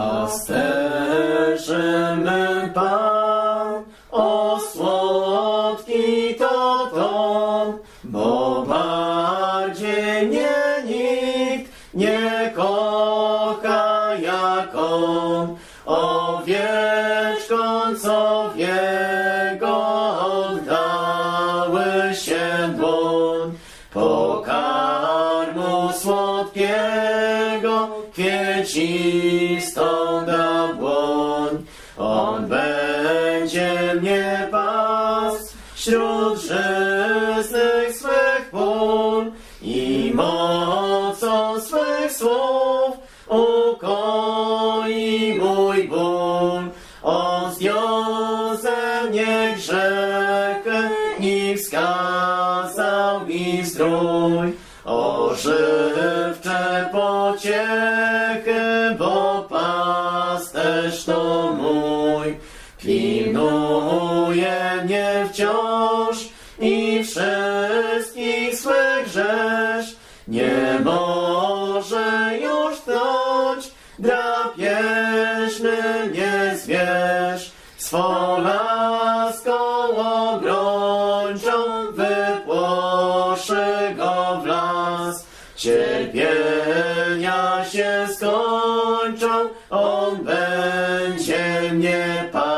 Pasterzymy Pan, o słodki to to, bo bardziej mnie nikt nie kocha jak On. Owieczką, co w słodkiego, kwiecistą da dłoń. On będzie mnie pas wśród żyznych swych pól i mocą swych słów ukoi mój ból. On zdjął mnie grzechy i wskazał mi zdrój. Ożywcze pociechy, bo pasterz to mój. Pilnuje mnie wciąż i wszystkich swych rzesz. Nie może już tknąć drapieżny mnie zwierz. Swą laską cierpienia się skończą, On będzie mnie patrzył.